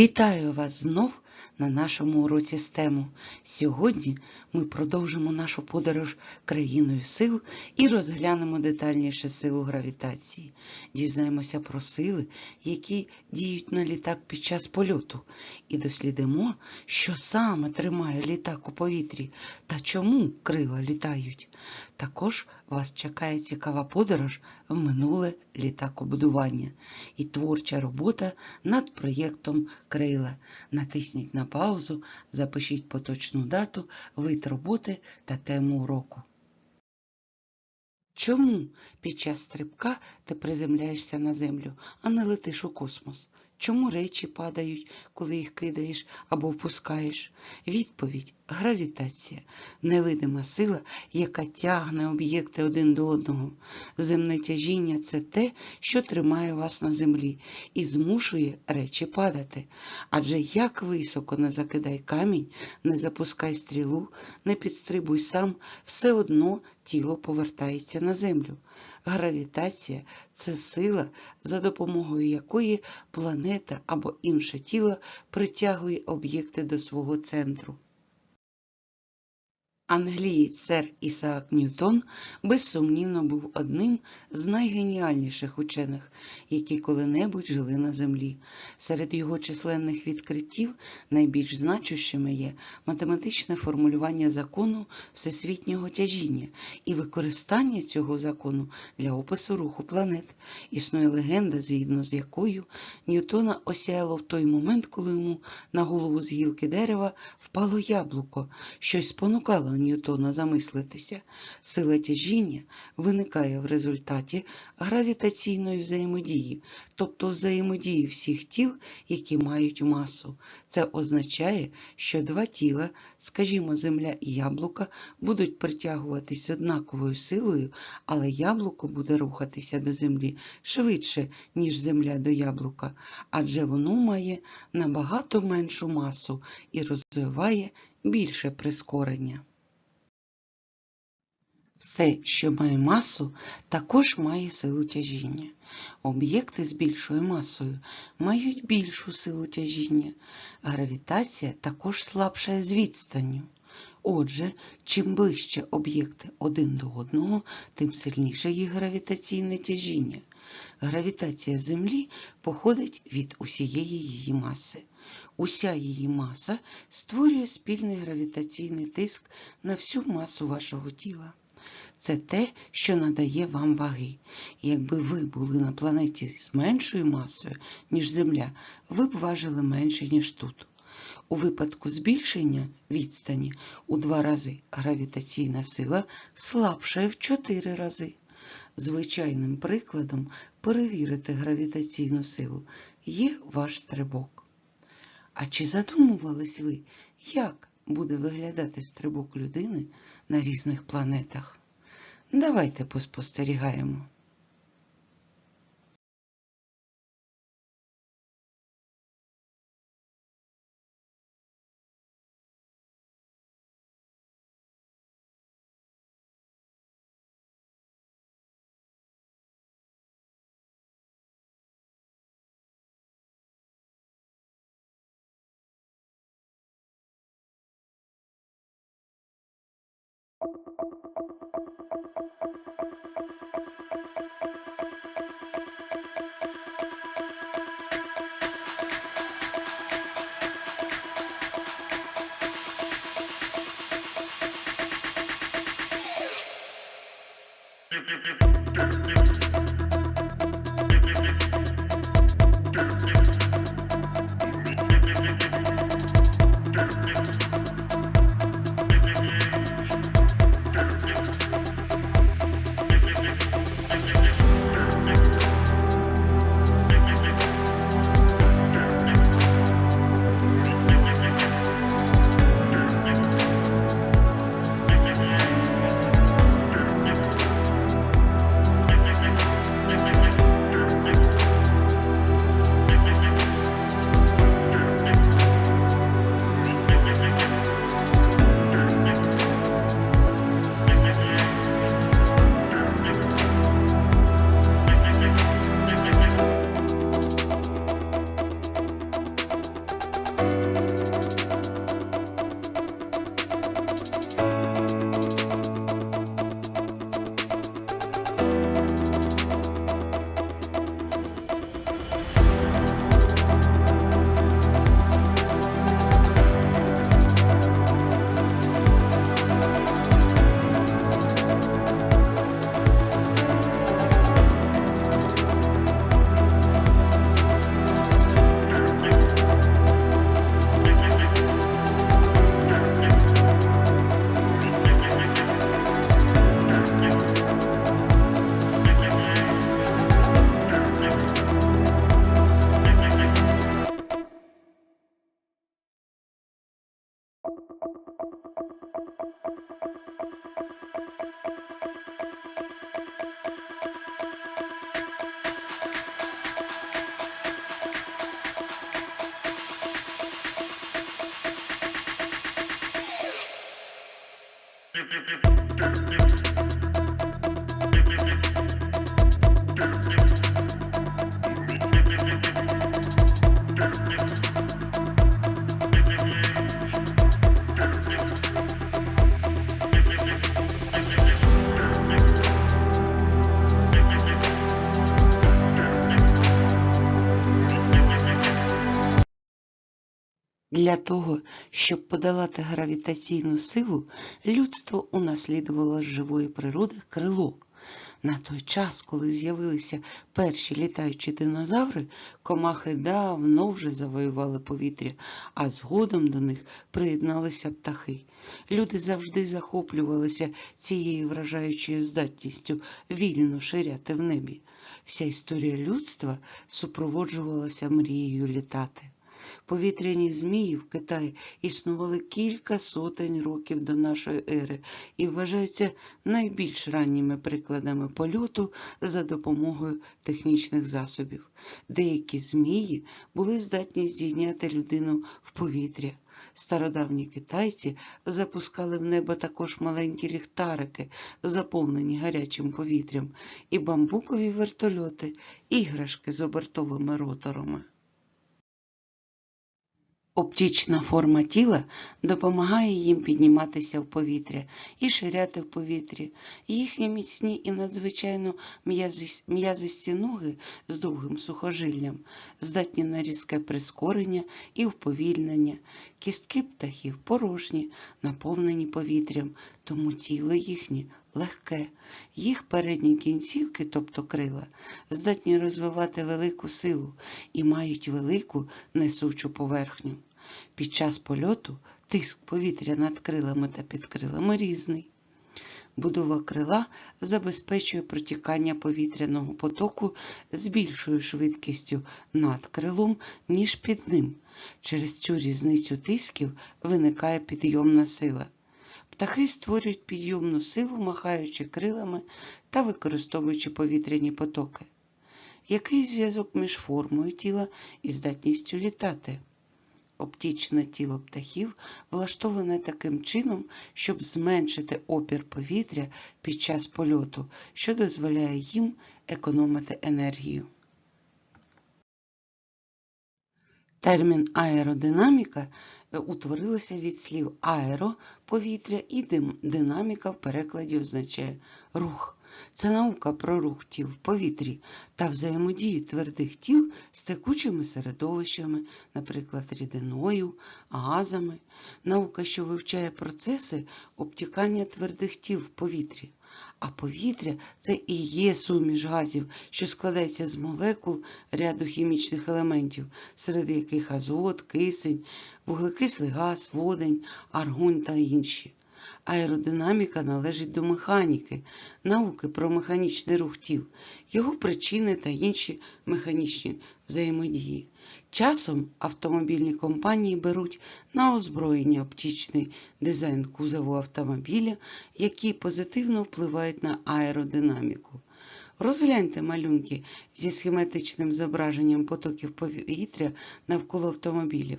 Вітаю вас знов на нашому уроці STEM. Сьогодні ми продовжимо нашу подорож країною сил і розглянемо детальніше силу гравітації. Дізнаємося про сили, які діють на літак під час польоту, і дослідимо, що саме тримає літак у повітрі та чому крила літають. Також вас чекає цікава подорож в минуле літакобудування і творча робота над проєктом Крила. Натисніть на паузу, запишіть поточну дату, вид роботи та тему уроку. Чому під час стрибка ти приземляєшся на землю, а не летиш у космос? Чому речі падають, коли їх кидаєш або впускаєш? Відповідь гравітація, невидима сила, яка тягне об'єкти один до одного. Земне тяжіння це те, що тримає вас на землі і змушує речі падати. Адже як високо не закидай камінь, не запускай стрілу, не підстрибуй сам, все одно тіло повертається на землю. Гравітація це сила, за допомогою якої планета або інше тіло притягує об'єкти до свого центру. Англієць сер Ісаак Ньютон безсумнівно був одним з найгеніальніших учених, які коли-небудь жили на землі. Серед його численних відкриттів найбільш значущими є математичне формулювання закону всесвітнього тяжіння і використання цього закону для опису руху планет. Існує легенда, згідно з якою Ньютона осяяло в той момент, коли йому на голову з гілки дерева впало яблуко, щось спонукало Ньютона замислитися. Сила тяжіння виникає в результаті гравітаційної взаємодії, тобто взаємодії всіх тіл, які мають масу. Це означає, що два тіла, скажімо, земля і яблука, будуть притягуватись однаковою силою, але яблуко буде рухатися до землі швидше, ніж земля до яблука, адже воно має набагато меншу масу і розвиває більше прискорення. Все, що має масу, також має силу тяжіння. Об'єкти з більшою масою мають більшу силу тяжіння. Гравітація також слабшає з відстанню. Отже, чим ближче об'єкти один до одного, тим сильніше їх гравітаційне тяжіння. Гравітація Землі походить від усієї її маси. Уся її маса створює спільний гравітаційний тиск на всю масу вашого тіла. Це те, що надає вам ваги. І якби ви були на планеті з меншою масою, ніж Земля, ви б важили менше, ніж тут. У випадку збільшення відстані у два рази гравітаційна сила слабшає в чотири рази. Звичайним прикладом перевірити гравітаційну силу є ваш стрибок. А чи задумувались ви, як буде виглядати стрибок людини на різних планетах? Давайте поспостерігаємо. Для того, щоб подолати гравітаційну силу, людство унаслідувало з живої природи крило. На той час, коли з'явилися перші літаючі динозаври, комахи давно вже завоювали повітря, а згодом до них приєдналися птахи. Люди завжди захоплювалися цією вражаючою здатністю вільно ширяти в небі. Вся історія людства супроводжувалася мрією літати. Повітряні змії в Китаї існували кілька сотень років до нашої ери і вважаються найбільш ранніми прикладами польоту за допомогою технічних засобів. Деякі змії були здатні здійняти людину в повітря. Стародавні китайці запускали в небо також маленькі ліхтарики, заповнені гарячим повітрям, і бамбукові вертольоти, іграшки з обертовими роторами. Оптічна форма тіла допомагає їм підніматися в повітря і ширяти в повітрі. Їхні міцні і надзвичайно м'язисті ноги з довгим сухожиллям здатні на різке прискорення і вповільнення. Кістки птахів порожні, наповнені повітрям, тому тіло їхнє легке. Їх передні кінцівки, тобто крила, здатні розвивати велику силу і мають велику несучу поверхню. Під час польоту тиск повітря над крилами та під крилами різний. Будова крила забезпечує протікання повітряного потоку з більшою швидкістю над крилом, ніж під ним. Через цю різницю тисків виникає підйомна сила. Птахи створюють підйомну силу, махаючи крилами та використовуючи повітряні потоки. Який зв'язок між формою тіла і здатністю літати? Оптічне тіло птахів влаштоване таким чином, щоб зменшити опір повітря під час польоту, що дозволяє їм економити енергію. Термін аеродинаміка е, утворилося від слів аеро повітря і динаміка в перекладі означає рух. Це наука про рух тіл в повітрі та взаємодію твердих тіл з текучими середовищами, наприклад, рідиною, газами, наука, що вивчає процеси обтікання твердих тіл в повітрі. А повітря це і є суміш газів, що складається з молекул ряду хімічних елементів, серед яких азот, кисень, вуглекислий газ, водень, аргон та інші. Аеродинаміка належить до механіки, науки про механічний рух тіл, його причини та інші механічні взаємодії. Часом автомобільні компанії беруть на озброєння оптичний дизайн кузову автомобіля, які позитивно впливають на аеродинаміку. Розгляньте малюнки зі схематичним зображенням потоків повітря навколо автомобілів.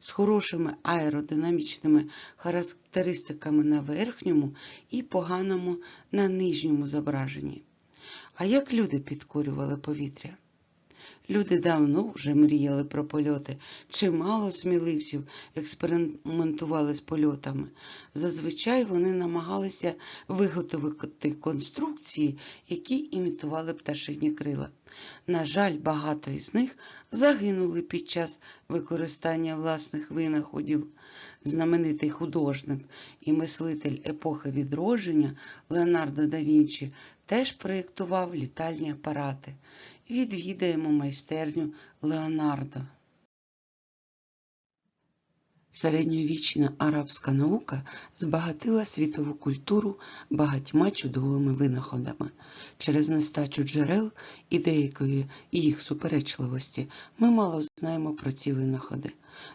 З хорошими аеродинамічними характеристиками на верхньому і поганому на нижньому зображенні. А як люди підкурювали повітря? Люди давно вже мріяли про польоти. Чимало сміливців експериментували з польотами. Зазвичай вони намагалися виготовити конструкції, які імітували пташині крила. На жаль, багато із них загинули під час використання власних винаходів. Знаменитий художник і мислитель епохи відродження Леонардо да Вінчі теж проєктував літальні апарати. Відвідаємо майстерню Леонардо. Середньовічна арабська наука збагатила світову культуру багатьма чудовими винаходами. Через нестачу джерел і деякої їх суперечливості ми мало знаємо про ці винаходи.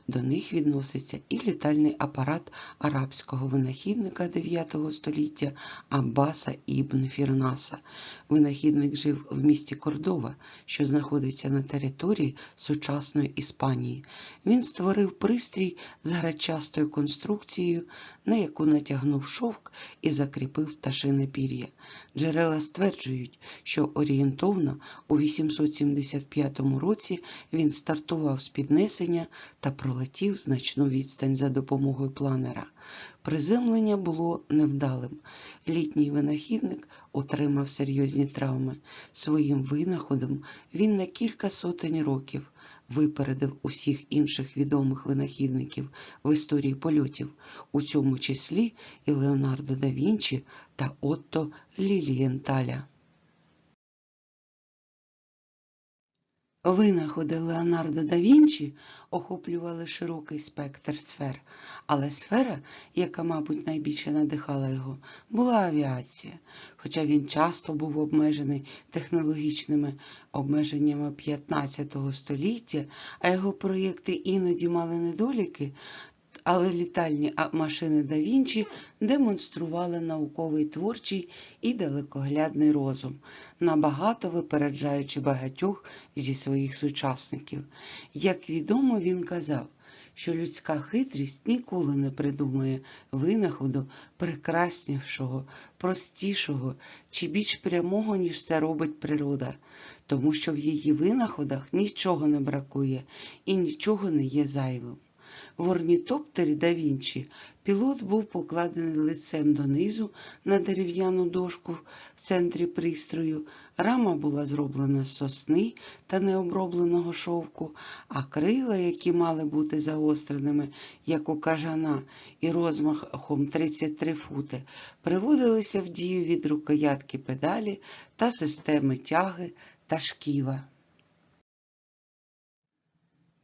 До них відноситься і літальний апарат арабського винахідника 9 століття Аббаса ібн Фірнаса. Винахідник жив в місті Кордова, що знаходиться на території сучасної Іспанії. Він створив пристрій з грачастою конструкцією, на яку натягнув шовк і закріпив пташине пір'я. Джерела стверджують, що орієнтовно у 875 році він стартував з піднесення та пролетів значну відстань за допомогою планера. Приземлення було невдалим. Літній винахідник отримав серйозні травми. Своїм винаходом він на кілька сотень років випередив усіх інших відомих винахідників в історії польотів, у цьому числі і Леонардо да Вінчі та Отто Лілієнталя. Винаходи Леонардо да Вінчі охоплювали широкий спектр сфер, але сфера, яка, мабуть, найбільше надихала його, була авіація. Хоча він часто був обмежений технологічними обмеженнями 15 століття, а його проєкти іноді мали недоліки, але літальні машини да Вінчі демонстрували науковий творчий і далекоглядний розум, набагато випереджаючи багатьох зі своїх сучасників. Як відомо, він казав, що людська хитрість ніколи не придумає винаходу прекраснішого, простішого чи більш прямого, ніж це робить природа, тому що в її винаходах нічого не бракує і нічого не є зайвим. В орнітоптері да Вінчі пілот був покладений лицем донизу на дерев'яну дошку в центрі пристрою. Рама була зроблена з сосни та необробленого шовку, а крила, які мали бути загостреними, як у кажана, і розмахом 33 фути, приводилися в дію від рукоятки педалі та системи тяги та шківа.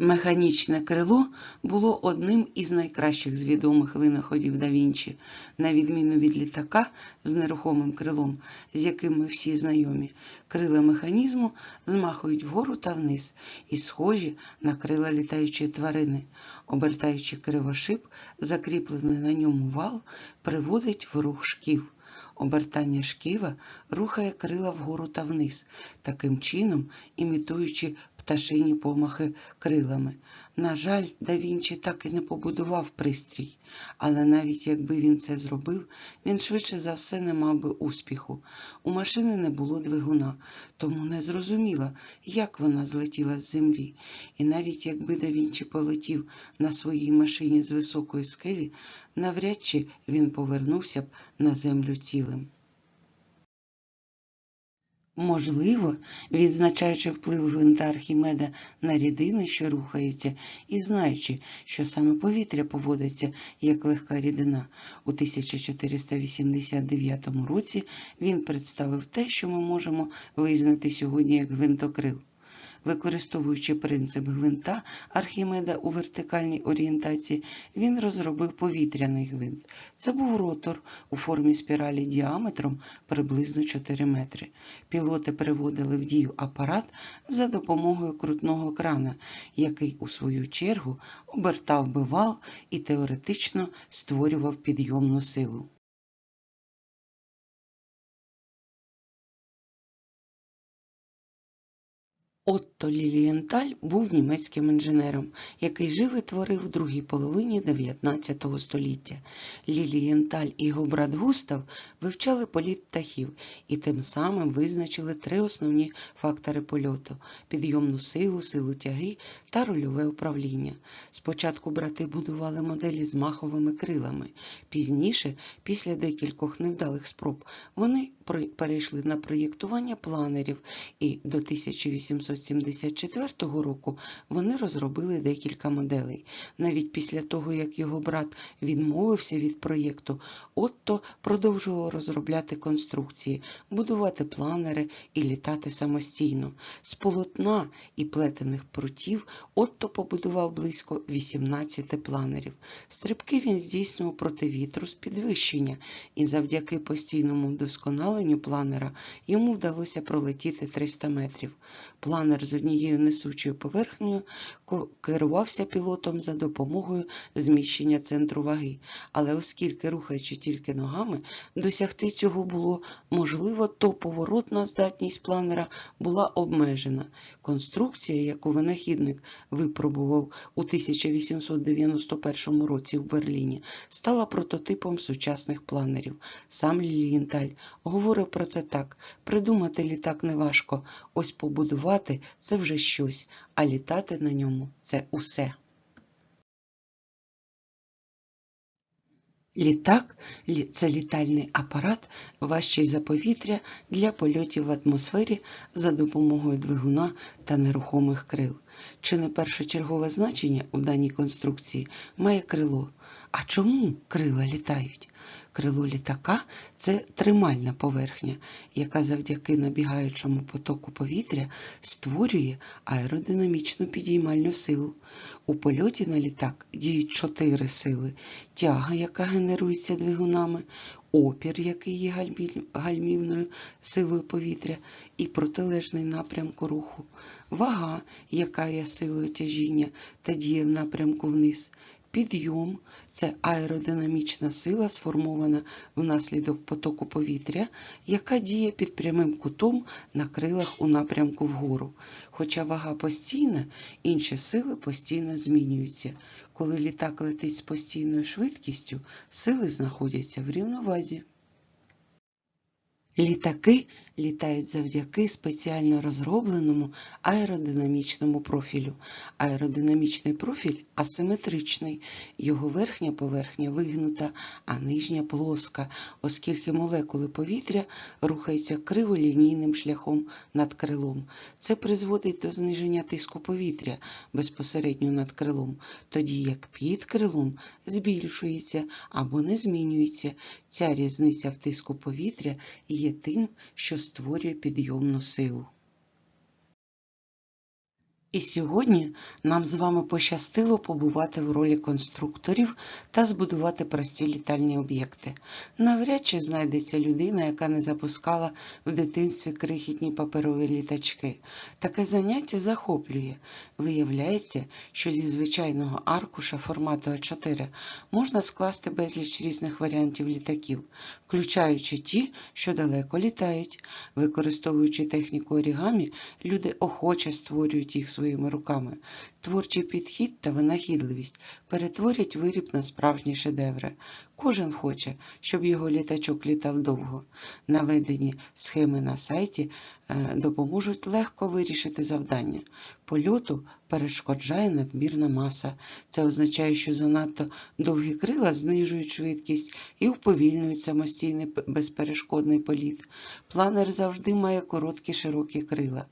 Механічне крило було одним із найкращих з відомих винаходів да Вінчі, на відміну від літака з нерухомим крилом, з яким ми всі знайомі. Крила механізму змахують вгору та вниз і схожі на крила літаючої тварини. Обертаючи кривошип, закріплений на ньому вал, приводить в рух шків. Обертання шківа рухає крила вгору та вниз, таким чином імітуючи пташині помахи крилами. На жаль, да Вінчі так і не побудував пристрій, але навіть якби він це зробив, він швидше за все не мав би успіху. У машини не було двигуна, тому не зрозуміло, як вона злетіла з землі. І навіть якби да полетів на своїй машині з високої скелі, навряд чи він повернувся б на землю цілим. Можливо, відзначаючи вплив гвинта Архімеда на рідини, що рухаються, і знаючи, що саме повітря поводиться як легка рідина, у 1489 році він представив те, що ми можемо визнати сьогодні як гвинтокрил. Використовуючи принцип гвинта Архімеда у вертикальній орієнтації, він розробив повітряний гвинт. Це був ротор у формі спіралі діаметром приблизно 4 метри. Пілоти переводили в дію апарат за допомогою крутного крана, який, у свою чергу, обертав би вал і теоретично створював підйомну силу. Отто Лілієнталь був німецьким інженером, який жив і творив в другій половині 19 століття. Лілієнталь і його брат Густав вивчали політ птахів і тим самим визначили три основні фактори польоту підйомну силу, силу тяги та рульове управління. Спочатку брати будували моделі з маховими крилами. Пізніше, після декількох невдалих спроб, вони перейшли на проєктування планерів і до 1800 1974 року вони розробили декілька моделей. Навіть після того, як його брат відмовився від проєкту, Отто продовжував розробляти конструкції, будувати планери і літати самостійно. З полотна і плетених прутів Отто побудував близько 18 планерів. Стрибки він здійснював проти вітру з підвищення, і завдяки постійному вдосконаленню планера йому вдалося пролетіти 300 метрів. План планер з однією несучою поверхнею керувався пілотом за допомогою зміщення центру ваги. Але оскільки рухаючи тільки ногами, досягти цього було можливо, то поворотна здатність планера була обмежена. Конструкція, яку винахідник випробував у 1891 році в Берліні, стала прототипом сучасних планерів. Сам Лілієнталь говорив про це так: придумати літак неважко, ось побудувати це вже щось, а літати на ньому це усе. Літак це літальний апарат, важчий за повітря для польотів в атмосфері за допомогою двигуна та нерухомих крил. Чи не першочергове значення у даній конструкції має крило? А чому крила літають? Крило літака це тримальна поверхня, яка завдяки набігаючому потоку повітря створює аеродинамічну підіймальну силу. У польоті на літак діють чотири сили: тяга, яка генерується двигунами, опір, який є гальмівною силою повітря, і протилежний напрямку руху, вага, яка є силою тяжіння та діє в напрямку вниз. Підйом це аеродинамічна сила, сформована внаслідок потоку повітря, яка діє під прямим кутом на крилах у напрямку вгору. Хоча вага постійна, інші сили постійно змінюються. Коли літак летить з постійною швидкістю, сили знаходяться в рівновазі. Літаки літають завдяки спеціально розробленому аеродинамічному профілю. Аеродинамічний профіль асиметричний, його верхня поверхня вигнута, а нижня плоска, оскільки молекули повітря рухаються криволінійним шляхом над крилом. Це призводить до зниження тиску повітря безпосередньо над крилом, тоді як під крилом збільшується або не змінюється. Ця різниця в тиску повітря є тим, що створює підйомну силу. І сьогодні нам з вами пощастило побувати в ролі конструкторів та збудувати прості літальні об'єкти. Навряд чи знайдеться людина, яка не запускала в дитинстві крихітні паперові літачки. Таке заняття захоплює. Виявляється, що зі звичайного аркуша формату А4 можна скласти безліч різних варіантів літаків, включаючи ті, що далеко літають. Використовуючи техніку орігамі, люди охоче створюють їх своїми руками. Творчий підхід та винахідливість перетворять виріб на справжні шедеври. Кожен хоче, щоб його літачок літав довго. Наведені схеми на сайті е, допоможуть легко вирішити завдання. Польоту перешкоджає надмірна маса. Це означає, що занадто довгі крила знижують швидкість і уповільнюють самостійний безперешкодний політ. Планер завжди має короткі широкі крила.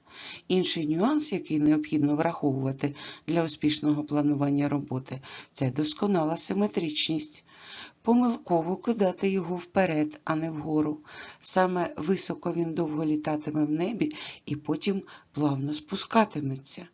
Інший нюанс, який необхідно враховувати для успішного планування роботи, це досконала симетричність. Помилково кидати його вперед, а не вгору. Саме високо він довго літатиме в небі і потім плавно спускатиметься.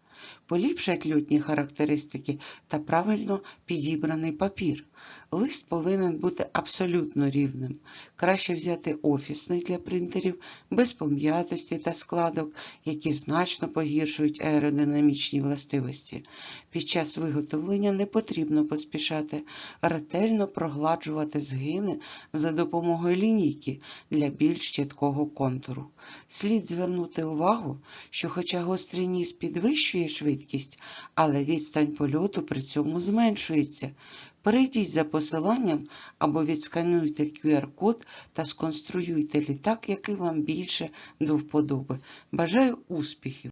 Поліпшать льотні характеристики та правильно підібраний папір. Лист повинен бути абсолютно рівним. Краще взяти офісний для принтерів без пом'ятості та складок, які значно погіршують аеродинамічні властивості. Під час виготовлення не потрібно поспішати, ретельно прогладжувати згини за допомогою лінійки для більш чіткого контуру. Слід звернути увагу, що хоча гострий ніс підвищує швидкість, але відстань польоту при цьому зменшується. Перейдіть за посиланням або відскануйте QR-код та сконструюйте літак, який вам більше до вподоби. Бажаю успіхів!